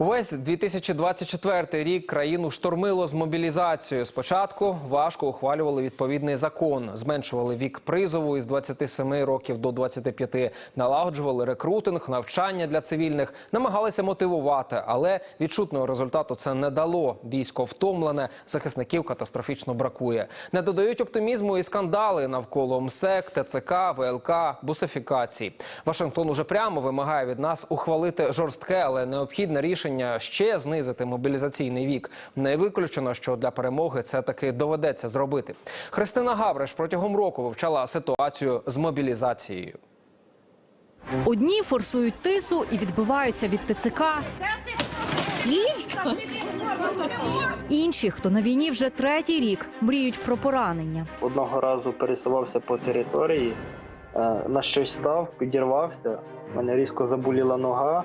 Увесь 2024 рік країну штормило з мобілізацією. Спочатку важко ухвалювали відповідний закон, зменшували вік призову із 27 років до 25, налагоджували рекрутинг, навчання для цивільних, намагалися мотивувати, але відчутного результату це не дало. Військо втомлене, захисників катастрофічно бракує. Не додають оптимізму і скандали навколо МСЕК, ТЦК, ВЛК, бусифікації. Вашингтон уже прямо вимагає від нас ухвалити жорстке, але необхідне рішення ще знизити мобілізаційний вік. Не виключено, що для перемоги це таки доведеться зробити. Христина Гавриш протягом року вивчала ситуацію з мобілізацією. Одні форсують тису і відбиваються від ТЦК. Інші, хто на війні вже третій рік, мріють про поранення. Одного разу пересувався по території, е, на щось став, підірвався, мене різко заболіла нога.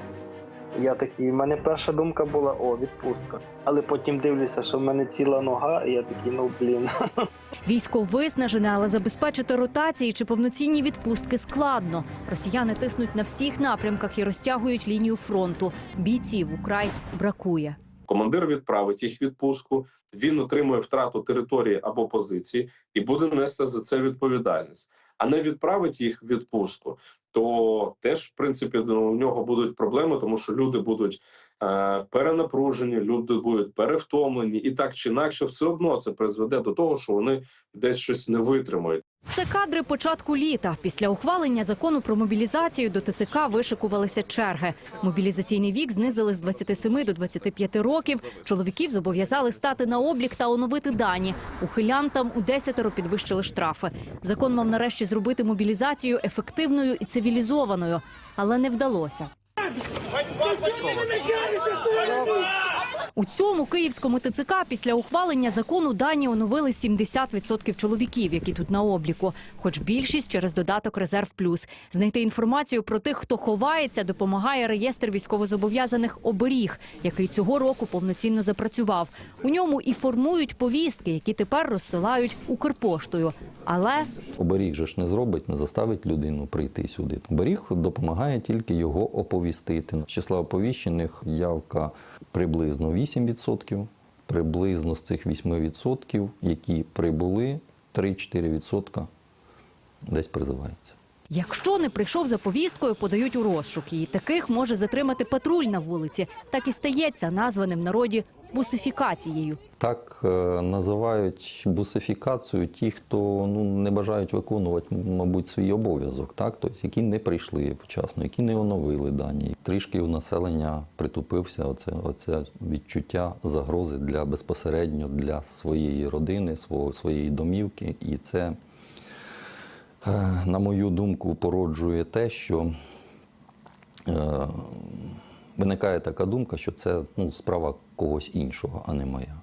Я такий, в мене перша думка була о, відпустка. Але потім дивлюся, що в мене ціла нога, і я такий, ну блін. Військо виснажене, але забезпечити ротації чи повноцінні відпустки складно. Росіяни тиснуть на всіх напрямках і розтягують лінію фронту. Бійців украй бракує. командир відправить їх відпустку, він отримує втрату території або позиції і буде нести за це відповідальність, а не відправить їх в відпустку. То теж, в принципі, ну, у нього будуть проблеми, тому що люди будуть е, перенапружені, люди будуть перевтомлені, і так чи інакше, все одно це призведе до того, що вони десь щось не витримають. Це кадри початку літа. Після ухвалення закону про мобілізацію до ТЦК вишикувалися черги. Мобілізаційний вік знизили з 27 до 25 років. Чоловіків зобов'язали стати на облік та оновити дані. Ухилянтам у десятеро підвищили штрафи. Закон мав нарешті зробити мобілізацію ефективною і цивілізованою, але не вдалося. У цьому київському ТЦК після ухвалення закону дані оновили 70% чоловіків, які тут на обліку. Хоч більшість через додаток Резерв Плюс. Знайти інформацію про тих, хто ховається, допомагає реєстр військовозобов'язаних оберіг, який цього року повноцінно запрацював. У ньому і формують повістки, які тепер розсилають Укрпоштою. Але Оберіг же ж не зробить, не заставить людину прийти сюди. Оберіг допомагає тільки його оповістити. Числа оповіщених явка приблизно 8%. Приблизно з цих 8%, які прибули, 3-4% десь призиваються. Якщо не прийшов за повісткою, подають у розшук. І таких може затримати патруль на вулиці. Так і стається названим в народі бусифікацією. Так е, називають бусифікацію ті, хто ну, не бажають виконувати, мабуть, свій обов'язок, так? тобто, які не прийшли вчасно, які не оновили дані. Трішки у населення притупився оце, оце відчуття загрози для безпосередньо для своєї родини, свого, своєї домівки. І це, на мою думку, породжує те, що е, виникає така думка, що це ну, справа когось іншого, а не моя.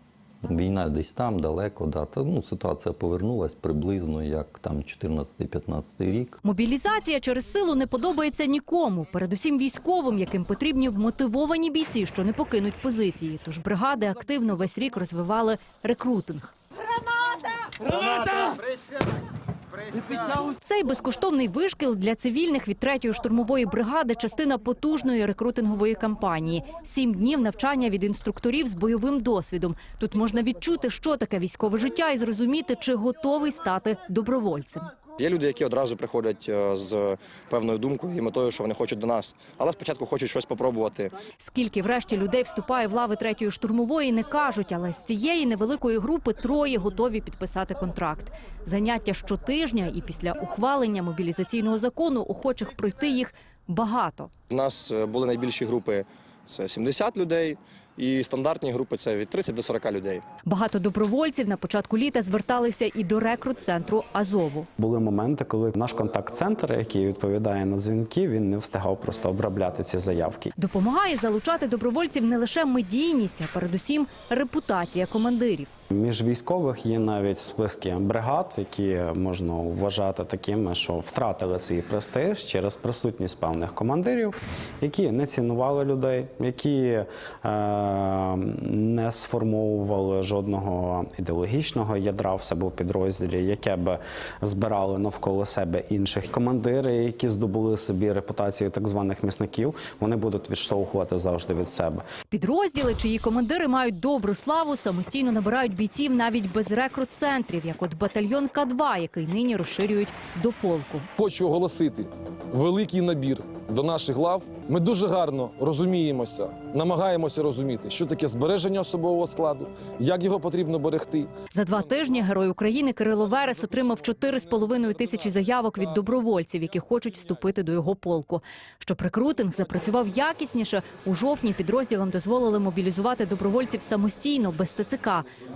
Війна десь там, далеко, да. Та, ну, ситуація повернулась приблизно як там 14-15 рік. Мобілізація через силу не подобається нікому, передусім військовим, яким потрібні вмотивовані бійці, що не покинуть позиції. Тож бригади активно весь рік розвивали рекрутинг. Цей безкоштовний вишкіл для цивільних від третьої штурмової бригади частина потужної рекрутингової кампанії. Сім днів навчання від інструкторів з бойовим досвідом. Тут можна відчути, що таке військове життя, і зрозуміти, чи готовий стати добровольцем. Є люди, які одразу приходять е, з певною думкою і метою, що вони хочуть до нас, але спочатку хочуть щось попробувати. Скільки врешті людей вступає в лави третьої штурмової, не кажуть, але з цієї невеликої групи троє готові підписати контракт. Заняття щотижня і після ухвалення мобілізаційного закону охочих пройти їх багато. У нас е, були найбільші групи це 70 людей, і стандартні групи це від 30 до 40 людей. Багато добровольців на початку літа зверталися і до рекрут-центру Азову. Були моменти, коли наш контакт-центр, який відповідає на дзвінки, він не встигав просто обробляти ці заявки. Допомагає залучати добровольців не лише медійність, а передусім репутація командирів. Між військових є навіть списки бригад, які можна вважати такими, що втратили свій престиж через присутність певних командирів, які не цінували людей, які е, не сформовували жодного ідеологічного ядра в себе у підрозділі, яке би збирало навколо себе інших командири, які здобули собі репутацію так званих місників, вони будуть відштовхувати завжди від себе. Підрозділи, чиї командири мають добру славу, самостійно набирають бійців навіть без рекрут-центрів, як от батальйон К-2, який нині розширюють до полку. Хочу оголосити великий набір до наших лав. Ми дуже гарно розуміємося, намагаємося розуміти, що таке збереження особового складу, як його потрібно берегти. За два тижні герой України Кирило Верес отримав 4,5 тисячі заявок від добровольців, які хочуть вступити до його полку. Щоб рекрутинг запрацював якісніше, у жовтні підрозділам дозволили мобілізувати добровольців самостійно без ТЦК.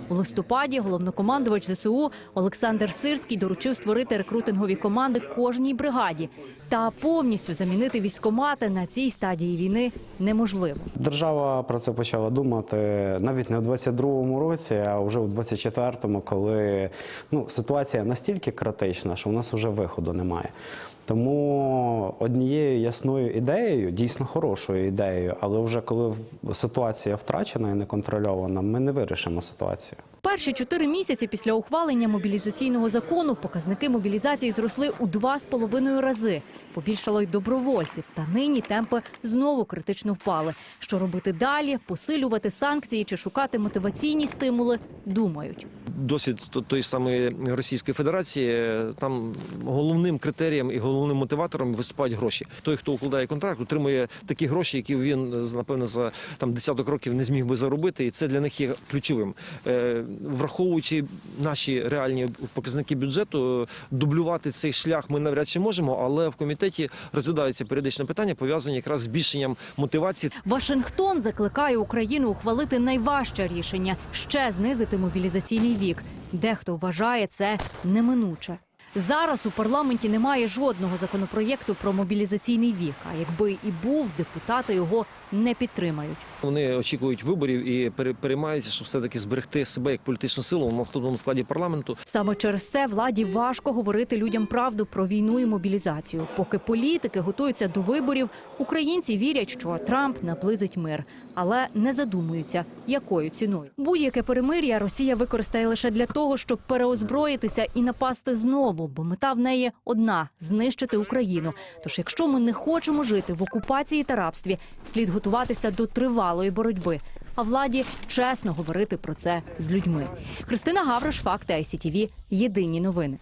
У листопаді головнокомандувач ЗСУ Олександр Сирський доручив створити рекрутингові команди кожній бригаді. Та повністю замінити військомати на цій стадії війни неможливо. Держава про це почала думати навіть не в 22-му році, а вже в 24-му, коли ну, ситуація настільки критична, що у нас вже виходу немає. Тому однією ясною ідеєю, дійсно хорошою ідеєю, але вже коли ситуація втрачена і неконтрольована, ми не вирішимо ситуацію. Перші чотири місяці після ухвалення мобілізаційного закону показники мобілізації зросли у два з половиною рази. Побільшало й добровольців. Та нині темпи знову критично впали. Що робити далі? Посилювати санкції чи шукати мотиваційні стимули? Думають. досвід то- тої самої Російської Федерації, е, там головним критерієм і головним мотиватором виступають гроші. Той, хто укладає контракт, отримує такі гроші, які він е, напевно за там десяток років не зміг би заробити, і це для них є ключовим. Е, Враховуючи наші реальні показники бюджету, дублювати цей шлях ми навряд чи можемо, але в комітеті розглядаються періодично питання пов'язані якраз з збільшенням мотивації Вашингтон закликає Україну ухвалити найважче рішення ще знизити мобілізаційний вік. Дехто вважає це неминуче. Зараз у парламенті немає жодного законопроєкту про мобілізаційний вік. А якби і був, депутати його не підтримають. Вони очікують виборів і пере- переймаються, щоб все таки зберегти себе як політичну силу в наступному складі парламенту. Саме через це владі важко говорити людям правду про війну і мобілізацію. Поки політики готуються до виборів, українці вірять, що Трамп наблизить мир, але не задумуються, якою ціною. Будь-яке перемир'я Росія використає лише для того, щоб переозброїтися і напасти знову, бо мета в неї одна знищити Україну. Тож, якщо ми не хочемо жити в окупації та рабстві, слід готуватися до тривалої боротьби. А владі чесно говорити про це з людьми. Христина Гаврош, факти ICTV, Єдині новини.